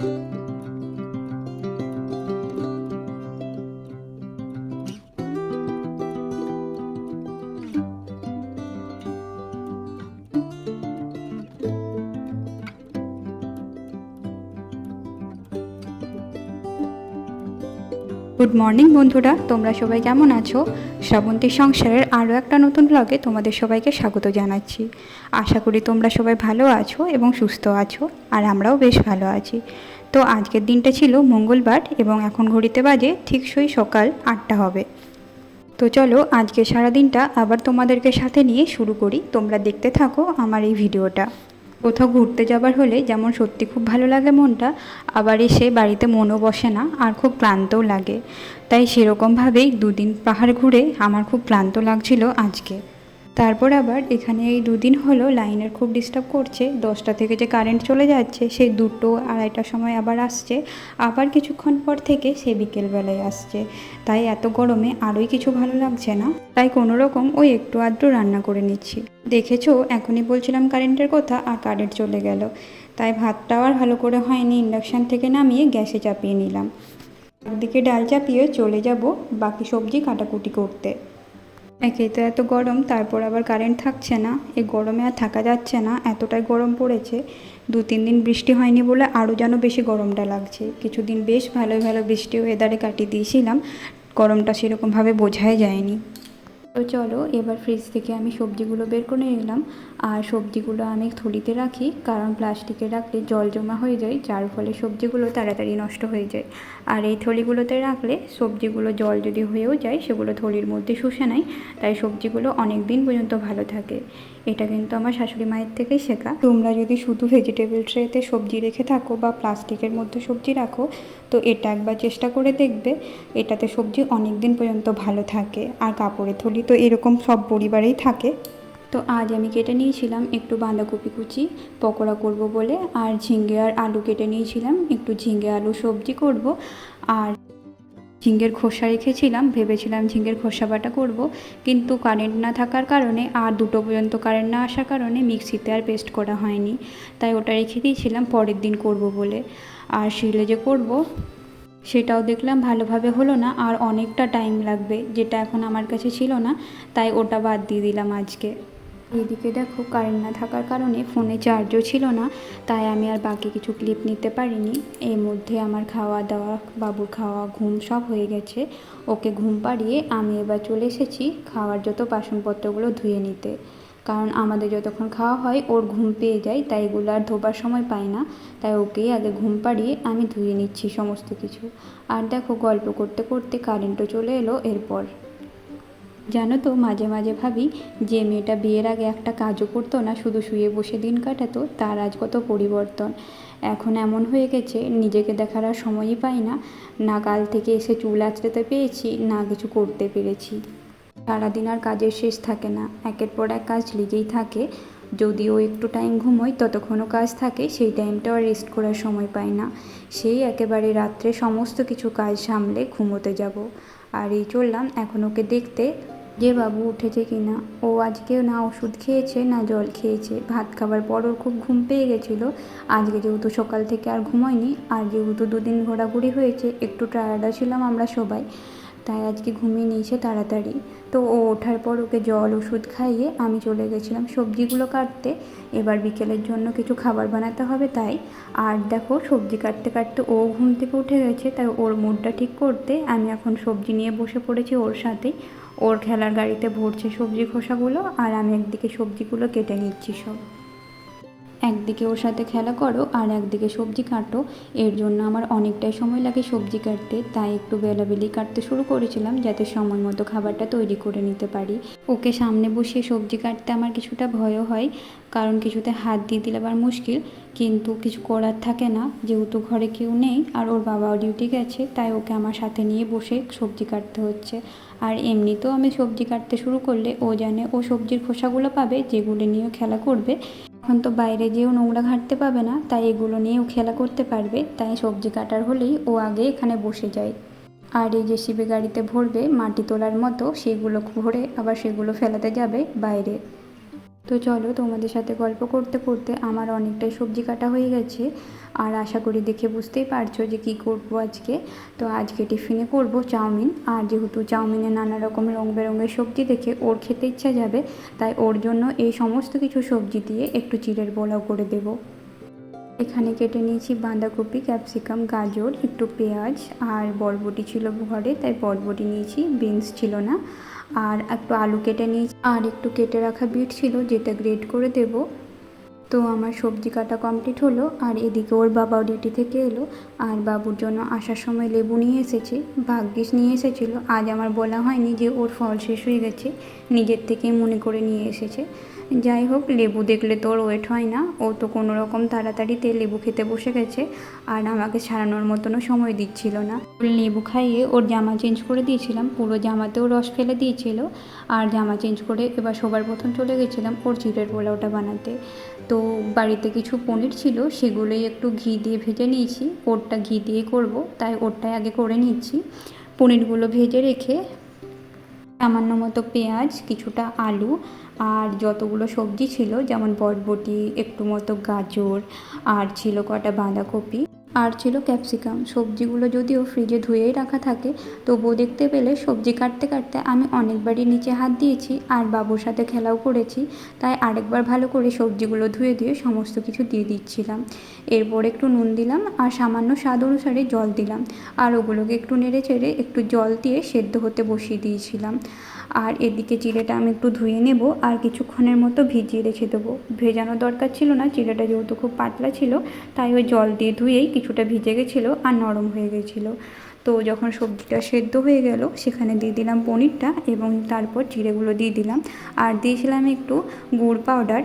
Música good morning বন্ধুরা। তোমরা সবাই কেমন আছো? শ্রাবন্তী সংসারের আরও একটা নতুন ব্লগে তোমাদের সবাইকে স্বাগত জানাচ্ছি। আশা করি তোমরা সবাই ভালো আছো এবং সুস্থ আছো, আর আমরাও বেশ ভালো আছি। তো আজকের দিনটা ছিল মঙ্গলবার এবং এখন ঘড়িতে বাজে ঠিক সই সকাল আটটা হবে। তো চলো, আজকে সারাদিনটা আবার তোমাদেরকে সাথে নিয়ে শুরু করি। তোমরা দেখতে থাকো আমার এই ভিডিওটা। কোথাও ঘুরতে যাবার হলে যেমন সত্যি খুব ভালো লাগে মনটা, আবার এসে বাড়িতে মনও বসে না আর খুব ক্লান্তও লাগে। তাই সেরকমভাবেই দুদিন পাহাড় ঘুরে আমার খুব ক্লান্ত লাগছিল আজকে। তারপর আবার এখানে এই দুদিন হলো লাইনের খুব ডিস্টার্ব করছে। দশটা থেকে যে কারেন্ট চলে যাচ্ছে, সে দুটো আড়াইটার সময় আবার আসছে। আবার কিছুক্ষণ পর থেকে সে বিকেলবেলায় আসছে। তাই এত গরমে আরোই কিছু ভালো লাগছে না। তাই কোনো রকম ওই একটু আধটু রান্না করে নিচ্ছি। দেখেছ? এখনই বলছিলাম কারেন্টের কথা আর কারেন্ট চলে গেল। তাই ভাতটাও আর ভালো করে হয়নি। ইন্ডাকশান থেকে নামিয়ে গ্যাসে চাপিয়ে নিলাম। একদিকে ডাল চাপিয়ে চলে যাব বাকি সবজি কাটাকুটি করতে। একেই তো এত গরম, তারপর আবার কারেন্ট থাকছে না। এই গরমে আর থাকা যাচ্ছে না, এতটাই গরম পড়েছে। দু, তিন দিন বৃষ্টি হয়নি বলে আরও যেন বেশি গরমটা লাগছে। কিছুদিন বেশ ভালো ভালো বৃষ্টি ওয়েদারে কাটিয়ে দিয়েছিলাম, গরমটা সেরকমভাবে বোঝাই যায়নি। তো চলো, এবার ফ্রিজ থেকে আমি সবজিগুলো বের করে নিলাম। আর সবজিগুলো আমি থলিতে রাখি, কারণ প্লাস্টিকে রাখলে জল জমা হয়ে যায়, যার ফলে সবজিগুলো তাড়াতাড়ি নষ্ট হয়ে যায়। আর এই থলিগুলোতে রাখলে সবজিগুলো জল যদি হয়েও যায়, সেগুলো থলির মধ্যে শুষে নেয়, তাই সবজিগুলো অনেক দিন পর্যন্ত ভালো থাকে। এটা কিন্তু আমার শাশুড়ি মায়ের থেকেই শেখা। তোমরা যদি শুধু ভেজিটেবল ট্রেতে সবজি রেখে থাকো বা প্লাস্টিকের মধ্যে সবজি রাখো, তো এটা একবার চেষ্টা করে দেখবে, এটাতে সবজি অনেক দিন পর্যন্ত ভালো থাকে। আর কাপড়ের থলি তো এরকম সব পরিবারেই থাকে। তো আজ আমি কেটে নিয়েছিলাম একটু বাঁধাকপি কুচি, পকোড়া করব বলে, আর ঝিঙ্গে আর আলু কেটে নিয়েছিলাম, একটু ঝিঙ্গে আলু সবজি করব, আর ঝিঙ্গের খোসা রেখেছিলাম, ভেবেছিলাম ঝিঙ্গের খোসা বাটা করব, কিন্তু কারেন্ট না থাকার কারণে আর দুটো পর্যন্ত কারেন্ট না আসার কারণে মিক্সিতে আর পেস্ট করা হয়নি, তাই ওটা রেখে দিয়েছিলাম, পরের দিন করব বলে। আর শিলে যে করব, সেটাও দেখলাম ভালোভাবে হলো না, আর অনেকটা টাইম লাগবে, যেটা এখন আমার কাছে ছিল না, তাই ওটা বাদ দিয়ে দিলাম আজকে। এদিকে দেখো কারেন্ট না থাকার কারণে ফোনে চার্জও ছিল না, তাই আমি আর বাকি কিছু ক্লিপ নিতে পারিনি। এর মধ্যে আমার খাওয়া দাওয়া, বাবুর খাওয়া, ঘুম সব হয়ে গেছে। ওকে ঘুম পাড়িয়ে আমি এবার চলে এসেছি খাওয়ার যত বাসনপত্রগুলো ধুয়ে নিতে। কারণ আমাদের যতক্ষণ খাওয়া হয়, ওর ঘুম পেয়ে যায়, তাই এগুলো আর ধোবার সময় পাই না। তাই ওকেই আগে ঘুম পাড়িয়ে আমি ধুয়ে নিচ্ছি সমস্ত কিছু। আর দেখো গল্প করতে করতে কারেন্টও চলে এলো এরপর। জানো তো, মাঝে মাঝে ভাবি যে মেয়েটা বিয়ের আগে একটা কাজও করতো না, শুধু শুয়ে বসে দিন কাটাতো, তার আজ কত পরিবর্তন। এখন এমন হয়ে গেছে, নিজেকে দেখার আর সময়ই পাই না না কাল থেকে এসে চুল আঁচড়াতে পেরেছি না কিছু করতে পেরেছি। সারাদিন আর কাজের শেষ থাকে না, একের পর এক কাজ লেগেই থাকে। যদিও একটু টাইম ঘুমোই, ততক্ষণও কাজ থাকে, সেই টাইমটাও রেস্ট করার সময় পাই না। সেই একেবারে রাত্রে সমস্ত কিছু কাজ সামলে ঘুমোতে যাব। আর এই চললাম, এখন ওকে দেখতে যে বাবু উঠেছে কি না? ও আজকে না ওষুধ খেয়েছে, না জল খেয়েছে। ভাত খাবার পর ওর খুব ঘুম পেয়ে গেছিল। আজকে যেহেতু সকাল থেকে আর ঘুমোয়নি, আর যেহেতু দুদিন ঘোরাঘুরি হয়েছে, একটু টায়ার্ডও ছিলাম আমরা সবাই। তাই আজকে ঘুমিয়ে নিয়েছে তাড়াতাড়ি। তো ও ওঠার পর ওকে জল, ওষুধ খাইয়ে আমি চলে গেছিলাম সবজিগুলো কাটতে। এবার বিকেলের জন্য কিছু খাবার বানাতে হবে তাই। আর দেখো, সবজি কাটতে কাটতে ও ঘুম থেকে উঠে গেছে, তাই ওর মুডটা ঠিক করতে আমি এখন সবজি নিয়ে বসে পড়েছি ওর সাথেই। ওর খেলার গাড়িতে ভরছে সবজি খোসাগুলো, আর আমি একদিকে সবজিগুলো কেটে নিচ্ছি সব। একদিকে ওর সাথে খেলা করো আর একদিকে সবজি কাটো। এর জন্য আমার অনেকটাই সময় লাগে সবজি কাটতে, তাই একটু বেলাবেলি কাটতে শুরু করেছিলাম যাতে সময় মতো খাবারটা তৈরি করে নিতে পারি। ওকে সামনে বসিয়ে সবজি কাটতে আমার কিছুটা ভয়ও হয়, কারণ কিছুতে হাত দিয়ে দিলে আবার মুশকিল। কিন্তু কিছু করার থাকে না, যেহেতু ঘরে কেউ নেই আর ওর বাবাও ডিউটি গেছে, তাই ওকে আমার সাথে নিয়ে বসে সবজি কাটতে হচ্ছে। আর এমনিতেও আমি সবজি কাটতে শুরু করলে ও জানে ও সবজির খোসাগুলো পাবে, যেগুলো নিয়েও খেলা করবে। এখন তো বাইরে গিয়েও নোংরা ঘাটতে পাবে না, তাই এগুলো নিয়েও খেলা করতে পারবে, তাই সবজি কাটার হলেই ও আগে এখানে বসে যায়। আর এই জেসিবি গাড়িতে ভরবে মাটি তোলার মতো, সেগুলো ভরে আবার সেগুলো ফেলাতে যাবে বাইরে। তো চলো তোমাদের সাথে গল্প করতে করতে আমার অনেকটাই সবজি কাটা হয়ে গেছে। আর আশা করি দেখে বুঝতেই পারছ যে কি করব আজকে। তো আজকে টিফিনে করব চাউমিন। আর যেহেতু চাউমিনে নানা রকম রং বেরঙের সবজি দেখে ওর খেতে ইচ্ছা যাবে, তাই ওর জন্য এই সমস্ত কিছু সবজি দিয়ে একটু চিড়ের পোলাও করে দেবো। এখানে কেটে নিয়েছি বাঁধাকপি, ক্যাপসিকাম, গাজর, একটু পেঁয়াজ আর বরবটি ছিল ঘরে, তাই বরবটি নিয়েছি, বিনস ছিল না। আর একটু আলু কেটে নিয়েছি। আর একটু কেটে রাখা বিট ছিল, যেটা গ্রেট করে দেব। তো আমার সবজি কাটা কমপ্লিট হলো, আর এদিকে ওর বাবাও ডিউটি থেকে এলো, আর বাবুর জন্য আসার সময় লেবু নিয়ে এসেছে, ভাগ্যিস নিয়ে এসেছিল। আজ আমার বলা হয়নি যে ওর ফল শেষ হয়ে গেছে, নিজের থেকেই মনে করে নিয়ে এসেছে। যাই হোক, লেবু দেখলে তো ওর ওয়েট হয় না, ও তো কোনো রকম তাড়াতাড়িতে লেবু খেতে বসে গেছে, আর আমাকে ছাড়ানোর মতনও সময় দিচ্ছিল না। লেবু খাইয়ে ওর জামা চেঞ্জ করে দিয়েছিলাম, পুরো জামাতেও রস ফেলে দিয়েছিল, আর জামা চেঞ্জ করে এবার সবার প্রথম চলে গেছিলাম ওর চিড়ের পোলাওটা বানাতে। তো বাড়িতে কিছু পনির ছিল, সেগুলোই একটু ঘি দিয়ে ভেজে নিয়েছি। ওরটা ঘি দিয়ে করব, তাই ওরটাই আগে করে নিচ্ছি। পনিরগুলো ভেজে রেখে সামান্য মতো পেঁয়াজ, কিছুটা আলু আর যতগুলো সবজি ছিল, যেমন বটবটি, একটু মতো গাজর, আর ছিল কটা বাঁধাকপি। আর ছিল ক্যাপসিকাম। সবজিগুলো যদিও ফ্রিজে ধুয়েই রাখা থাকে, তবুও দেখতে পেলে সবজি কাটতে কাটতে আমি অনেকবারই নিচে হাত দিয়েছি আর বাবুর সাথে খেলাও করেছি, তাই আরেকবার ভালো করে সবজিগুলো ধুয়ে দিয়ে সমস্ত কিছু দিয়ে দিচ্ছিলাম। এরপর একটু নুন দিলাম আর সামান্য স্বাদ অনুসারে জল দিলাম। আর ওগুলোকে একটু নেড়ে চেড়ে একটু জল দিয়ে সেদ্ধ হতে বসিয়ে দিয়েছিলাম। আর এদিকে চিড়েটা আমি একটু ধুয়ে নেব আর কিছুক্ষণের মতো ভিজিয়ে রেখে দেবো। ভেজানো দরকার ছিল না চিড়েটা যেহেতু খুব পাতলা ছিল, তাই ওই জল দিয়ে ধুয়েই কিছুটা ভিজে গেছিল আর নরম হয়ে গেছিল। তো যখন সবজিটা সেদ্ধ হয়ে গেল, সেখানে দিয়ে দিলাম পনিরটা এবং তারপর চিড়েগুলো দিয়ে দিলাম। আর দিয়েছিলাম একটু গুড় পাউডার।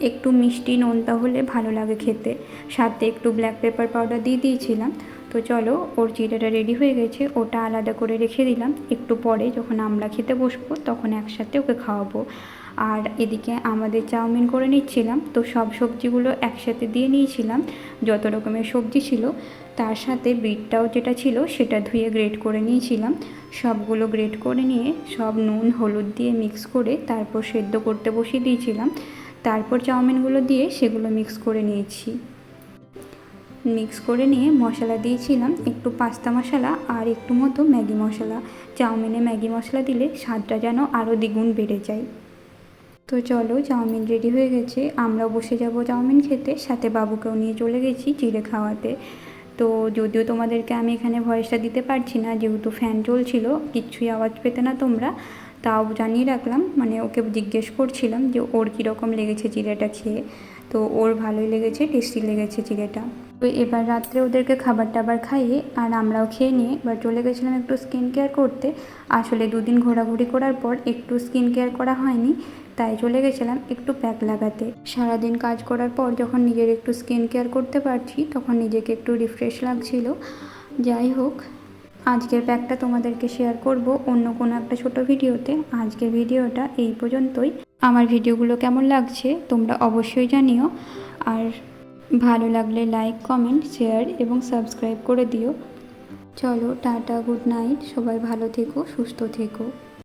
একটু মিষ্টি নোনতা হলে ভালো লাগে খেতে। সাথে একটু ব্ল্যাক পেপার পাউডার দিয়ে দিয়েছিলাম। তো চলো, ওর চিড়েটা রেডি হয়ে গেছে, ওটা আলাদা করে রেখে দিলাম। একটু পরে যখন আমরা খেতে বসবো, তখন একসাথে ওকে খাওয়াবো। আর এদিকে আমাদের চাউমিন করে নিচ্ছিলাম, তো সব সবজিগুলো একসাথে দিয়ে নিয়েছিলাম, যত রকমের সবজি ছিল। তার সাথে বিটটাও যেটা ছিল, সেটা ধুয়ে গ্রেট করে নিয়েছিলাম। সবগুলো গ্রেট করে নিয়ে সব নুন, হলুদ দিয়ে মিক্স করে তারপর সেদ্ধ করতে বসিয়ে দিয়েছিলাম। তারপর চাউমিনগুলো দিয়ে সেগুলো মিক্স করে নিয়েছি। মিক্স করে নিয়ে মশলা দিয়েছিলাম। একটু পাস্তা মশলা আর একটু মতো ম্যাগি মশলা। চাউমিনে ম্যাগি মশলা দিলে স্বাদটা যেন আরও দ্বিগুণ বেড়ে যায়। তো চলো, চাউমিন রেডি হয়ে গেছে। আমরা বসে যাব চাউমিন খেতে। সাথে বাবুকেও নিয়ে চলে গেছি চিড়ে খাওয়াতে। তো যদিও তোমাদেরকে আমি এখানে ভয়েসটা দিতে পারছি না, যেহেতু ফ্যান চলছিল কিচ্ছুই আওয়াজ পেতে না তোমরা, তাও জানিয়ে রাখলাম। মানে ওকে জিজ্ঞেস করছিলাম যে ওর কীরকম লেগেছে চিড়েটা খেয়ে। তো ওর ভালোই লেগেছে টেস্টি লেগেছে চিড়েটা। তো এবার রাত্রে ওদেরকে খাবার টাবার খাইয়ে আর আমরাও খেয়ে নিয়ে এবার চলে গেছিলাম একটু স্কিন কেয়ার করতে। আসলে দুদিন ঘোরাঘুরি করার পর একটু স্কিন কেয়ার করা হয়নি, তাই চলে গেছিলাম একটু প্যাক লাগাতে। সারাদিন কাজ করার পর যখন নিজের একটু স্কিন কেয়ার করতে পারছি, তখন নিজেকে একটু রিফ্রেশ লাগছিল। যাই হোক, আজকের প্যাকটা তোমাদেরকে শেয়ার করব অন্য কোনো একটা ছোট ভিডিওতে। আজকের ভিডিওটা এই পর্যন্তই। আমার ভিডিওগুলো কেমন লাগছে তোমরা অবশ্যই জানিও। আর ভালো লাগলে লাইক কমেন্ট শেয়ার এবং সাবস্ক্রাইব করে দিও। চলো, টাটা গুড নাইট সবাই ভালো থেকো, সুস্থ থেকো।